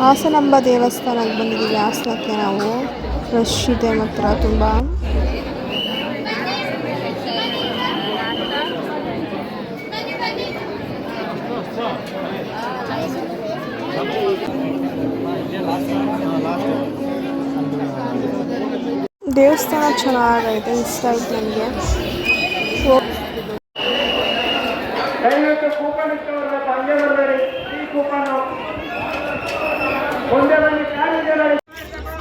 ಹಾಸನಾಂಬ ದೇವಸ್ಥಾನಕ್ಕೆ ಬಂದಿದ್ದೀವಿ. ಹಾಸನಕ್ಕೆ ನಾವು ರಶ್ ಇದೆ ಮಾತ್ರ ತುಂಬ. ದೇವಸ್ಥಾನ ಚೆನ್ನಾಗೈತೆ ಇಷ್ಟ ಆಯ್ತು ನನಗೆ ದಯವಿಟ್ಟು ಕೂಪನ್ ಇಟ್ಟವ್ರನ್ನ ಹಂಗೆ ಬರಬೇಡಿ ಈ ಕೂಪನ್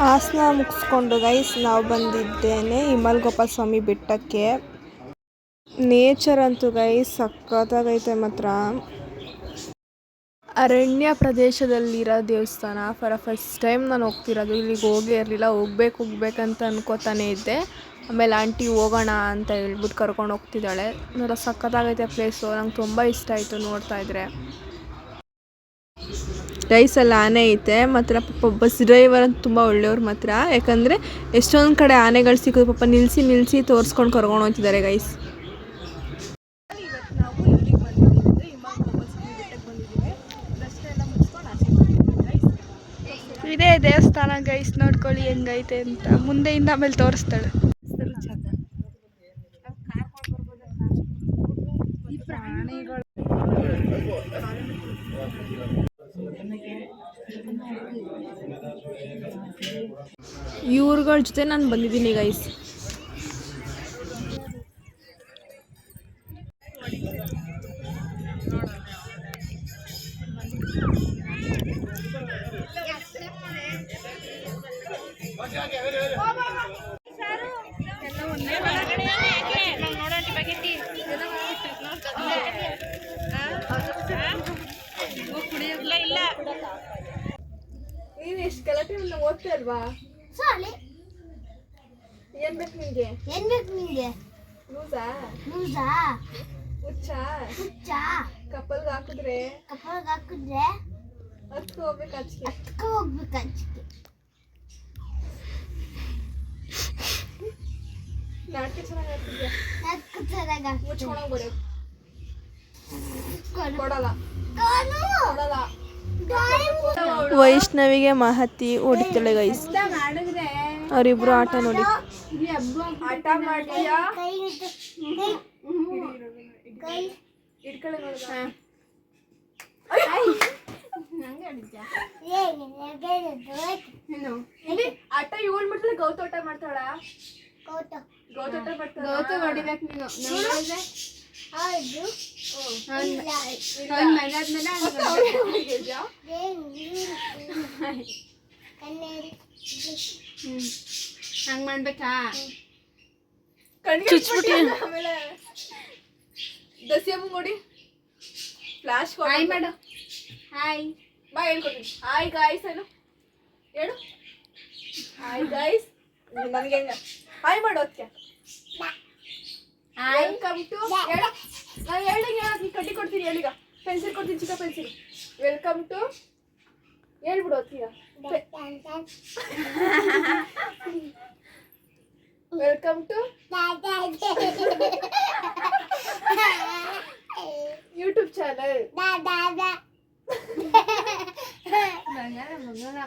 ಹಾಸನ ಮುಗಿಸ್ಕೊಂಡು ಗೈಸ್ ನಾವು ಬಂದಿದ್ದೇನೆ ಹಿಮಲ್ಗೋಪಾಲ ಸ್ವಾಮಿ ಬೆಟ್ಟಕ್ಕೆ. ನೇಚರ್ ಅಂತೂ ಗೈಸ್ ಸಖತ್ತಾಗೈತೆ ಮಾತ್ರ. ಅರಣ್ಯ ಪ್ರದೇಶದಲ್ಲಿರೋ ದೇವಸ್ಥಾನ ಫಾರ್ ಫಸ್ಟ್ ಟೈಮ್ ನಾನು ಹೋಗ್ತಿರೋದು, ಇಲ್ಲಿಗೆ ಹೋಗೇ ಇರಲಿಲ್ಲ, ಹೋಗ್ಬೇಕು ಹೋಗ್ಬೇಕಂತ ಅನ್ಕೋತಾನೆ ಇದ್ದೆ. ಆಮೇಲೆ ಆಂಟಿ ಹೋಗೋಣ ಅಂತ ಹೇಳ್ಬಿಟ್ಟು ಕರ್ಕೊಂಡು ಹೋಗ್ತಿದ್ದಾಳೆ. ನೋಡೋ ಸಖತ್ತಾಗೈತೆ ಪ್ಲೇಸು ನಂಗೆ ತುಂಬ ಇಷ್ಟ ಆಯಿತು ನೋಡ್ತಾ ಇದ್ರೆ. ರೈಸಲ್ಲಿ ಆನೆ ಐತೆ, ಮಾತ್ರ ಪಾಪ ಬಸ್ ಡ್ರೈವರ್ ಅಂತ ತುಂಬ ಒಳ್ಳೆಯವ್ರು ಮಾತ್ರ. ಯಾಕಂದರೆ ಎಷ್ಟೊಂದು ಕಡೆ ಆನೆಗಳು ಸಿಕ್ಕಿದ್ರು ಪಾಪ ನಿಲ್ಲಿಸಿ ನಿಲ್ಲಿಸಿ ತೋರಿಸ್ಕೊಂಡು ಕರ್ಕೊಂಡು ಹೋಗ್ತಿದ್ದಾರೆ ಗೈಸ್ ಇದೇ ದೇವಸ್ಥಾನ ಗೈಸ್ ನೋಡ್ಕೊಳ್ಳಿ ಹೆಂಗೈತೆ ಅಂತ. ಮುಂದೆಯಿಂದ ಆಮೇಲೆ ತೋರಿಸ್ತಾಳೆ. ಇವ್ರುಗಳ ಜೊತೆ ನಾನು ಬಂದಿದ್ದೀನಿ ಗೈಸ್ ನೀನು ಎಷ್ಟು ಗಲಾಟೆ ಓದ್ತಾ ಅಲ್ವಾ ಸಾಲೆ ಏನ್ ಬೇಕು ನಿಂಗೆ ಏನ್ ಬೇಕು ನಿಂಗೆ ಲೂಸಾ ಲೂಸಾ ಹುಚ್ಚ ಹುಚ್ಚ ಕಪ್ಪಲ್ಗೆ ಹಾಕಿದ್ರೆ ಕಪ್ಪಲ್ಗೆ ಹಾಕಿದ್ರೆ ಹತ್ಕೊ ಹೋಗ್ಬೇಕು ಆಚೆಗೆ ಹತ್ಕ ಹೋಗ್ಬೇಕು ಅಂಚಿಕೆ ನಾಟಕ ಚೆನ್ನಾಗಿ ಆಗ್ತಿದ್ಯಾ ಹತ್ಕ ಚೆನ್ನಾಗಿ ಮುಚ್ಕೊಂಡೋಗಿ ಬರೋ ಹಾಕ್ಕೊಂಡು ಕೊಡಲ್ಲ ಕಾನು ಕೊಡಲ್ಲ ಕಾನು ವೈಷ್ಣವಿಗೆ ಮಹತಿ ಹೊಡಿತಾಳೆ ಗೈಸ್ ಅವರಿಬ್ಬರು ಅವರಿಬ್ರು ಆಟ ನೋಡಿ. ಆಟ ಕೈ ಏನು ಏನು ಆಟ ಇವಳು ಮಾಡ್ತಾಳೆ ಗೌತೋಟ ಮಾಡ್ತಾಳ? ಗೌತ ಗೌತೋಟ ಮಾಡ್ತಾಳ? ಗೌತು ಹೊಡಿಬೇಕು ನೀನು. ಹೌದು. ಕಣ್ಣೇರಿ ಹಂಗೆ ಮಾಡ್ಬೇಕಾ ಚುಚ್ಬಿಟ್ಟಿ ಆಮೇಲೆ. ದಸಿಯಮ್ಮ ನೋಡಿ. ಫ್ಲಾಶ್ ಹಾಯ್ ಮಾಡು ಹಾಯ್ ಬಾ ಹೇಳ್ಕೊಡ್ತೀನಿ. ಹಾಯ್ ಗಾಯ್ಸ್ ಏನು? ಹೇಳು. ಹಾಯ್ ಗಾಯ್ಸ್ ನನಗೆ ಹೆಂಗ? ಹಾಯ್ ಮಾಡು ಅದಕ್ಕೆ ವೆಲ್ಕಮ್ ಟು ಹೇಳು. ನಾನು ಹೇಳ್ದಂಗೆ ಕಟ್ಟಿ ಕಡ್ಡಿ ಕೊಡ್ತೀನಿ ಹೇಳಿಗ ಪೆನ್ಸಿಲ್ ಕೊಡ್ತೀನಿ ಚಿಕ್ಕ ಪೆನ್ಸಿಲ್ ವೆಲ್ಕಮ್ ಟು ಹೇಳ್ಬಿಡು ಅದಕ್ಕೀಗ ವೆಲ್ಕಮ್ ಟು ಯೂಟ್ಯೂಬ್ ಚಾನಲ್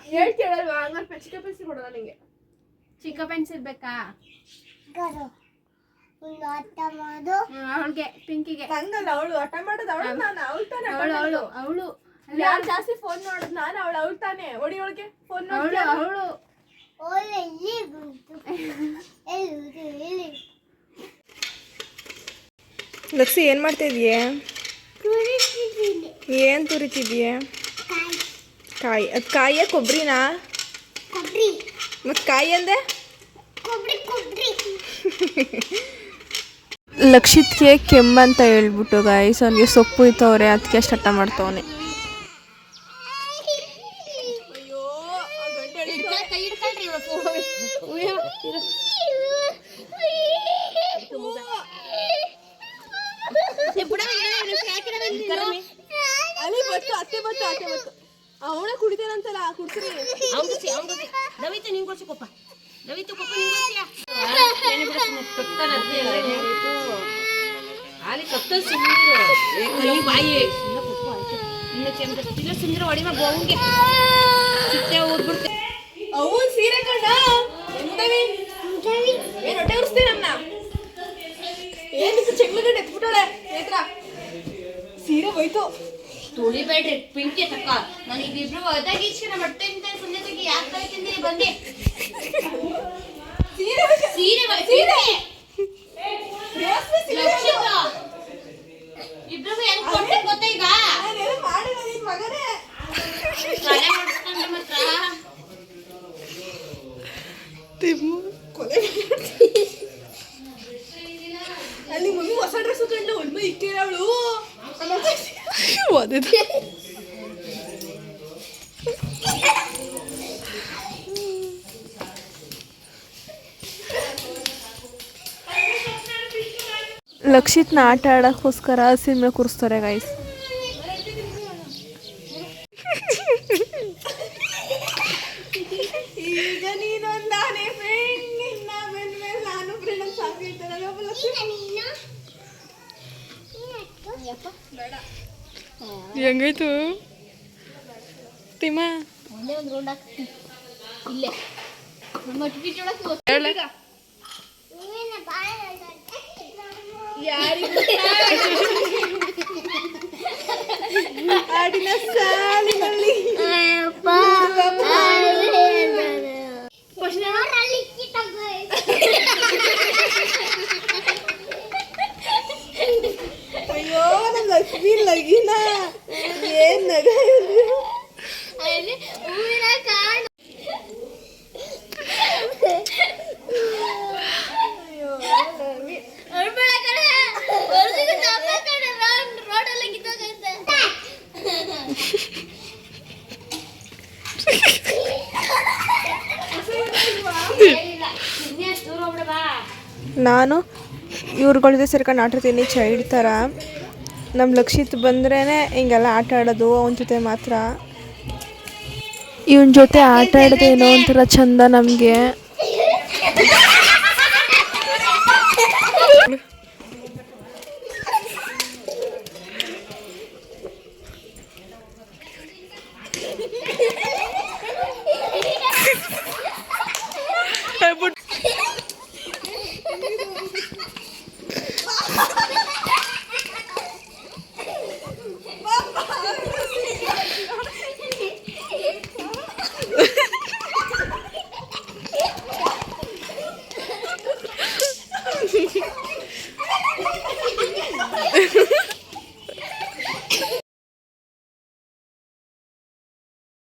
ಹೇಳ್ತೀಳಲ್ವಾ ಹಂಗಾರೆ ಚಿಕ್ಕ ಪೆನ್ಸಿಲ್ ಕೊಡೋಣ ನಿಂಗೆ ಚಿಕ್ಕ ಪೆನ್ಸಿಲ್ ಬೇಕಾ? ಒಂದು ಅರ್ಥ ಮಾಡು ಅವಳಿಗೆ ಪಿಂಕಿಗೆ ಹಂಗಲ್ಲ ಅವಳು ಹಠ ಮಾಡೋದು ಅವಳು ನಾನು ಅವಳು ತಾನೆ ಅವಳು ಅವಳು ಅವಳು ಯಾರು ಜಾಸ್ತಿ ಫೋನ್ ನೋಡೋದು ನಾನು ಅವಳು ಅವಳು ತಾನೆ. ಒಡಿ ಒಳಗೆ ಫೋನ್ ಅವಳು ಅವಳು. ಒಳ್ಳೆ ಇಲ್ಲಿ ಬಂತು ಎಲ್ಲಿ ಎಲ್ಲಿ ಲಕ್ಸಿ ಏನು ಮಾಡ್ತಾ ಇದೀಯಾ ಏನ್ ಏನು ತುರಿತಿದೀಯ ಕಾಯಿ. ಅದ್ ಕಾಯಿಯ ಕೊಬ್ಬರಿನಾ ಮತ್ ಮತ್ತು ಕಾಯಿ ಅಂದೆ? ಲಕ್ಷಿತ್ಗೆ ಕೆಮ್ಮಂತ ಹೇಳ್ಬಿಟ್ಟು ಗಾಯ್ಸ್ ಅವ್ನಿಗೆ ಸೊಪ್ಪು ಇತ್ತವ್ರೆ ಅದಕ್ಕೆ ಅಷ್ಟು ಹಠ ಮಾಡ್ತವನೆ. ಹಿಡ್ಕೊಳ್ರಿ ಅಲ್ಲಿ ಬತ್ತು ಅತ್ತೆ ಬತ್ತು ಅತ್ತೆ ಬತ್ತು ಅವನ ಕುಡಿತಾನಂತಲ್ಲ ಕುಡ್ಸ್ರಿ ಅವನಿಗೆ ಅವನಿಗೆ ದವಿತು ನಿಂಗೆ ಕೊಡ್ಸು ಕೊಪ್ಪ ದವಿತು ಕೊಪ್ಪ ನಿಂಗೆ ಅಲ್ಲಿ ಕತ್ತ ಸುಮ್ಮನೆ ಬಾಯಿ ಇಲ್ಲ ಸುಮ್ಮನೆ ಹೊಡಿಮ ಚಿಟ್ಟೆ ಊದ್ಬಿಡ್ತೆ ಅವು ಸೀರೆ ಕಣ್ಣ? ಎಂತವಿ ಏನ್ ಹೊಟ್ಟೆ ಉರಿಸ್ತಿ ನನ್ನ ಚೆಕ್ ಚೆಕ್ಲಗಡೆ ಎತ್ಬಿಟ್ಟಳೆ ನೇತ್ರ ಸೀರೆ ಹೋಯ್ತು. ತುಳಿಬೇಡ್ರಿ ಪಿಂಕಿ ತಕ್ಕ. ನನಗೆ ಇಬ್ರು ಒದಾಗಿ ಇಷ್ಟ ಬಟ್ಟೆ ಅಂತ ಸುಮ್ಮನೆ ಯಾಕೆ ಬಂದೆ. ಸೀರೆ. ಸೀರೆ ಕೊಲೆ ಅಲ್ಲಿ ಮಮ್ಮಿ ಹೊಸ ಡ್ರೆಸ್ ಕಂಡು ಒಳ್ಳೆ ಇಕ್ಕಿರ ಅವಳು ಓದಿದ ಲಕ್ಷಿತ್ನ ಆಟ ಆಡೋಕ್ಕೋಸ್ಕರ ಸಿನಿಮಾ ಕೂರಿಸ್ತಾರೆ ಗೈಸ್ ನೀವೇನ ತಿಮ್ಮ. ಆಡಿನ ಸಾಲಿನಲ್ಲಿ. ನಾನು ಇವ್ರುಗಳ ಜೊತೆ ಸೇರ್ಕೊಂಡು ಆಟಾಡ್ತೀನಿ ಚೈಲ್ಡ್ ಥರ. ನಮ್ಮ ಲಕ್ಷಿತ್ ಬಂದ್ರೇ ಹಿಂಗೆಲ್ಲ ಆಟ ಆಡೋದು ಅವನ ಜೊತೆ ಮಾತ್ರ. ಇವನ ಜೊತೆ ಆಟ ಆಡದೆ ಏನೋ ಒಂಥರ ಚಂದ ನಮಗೆ.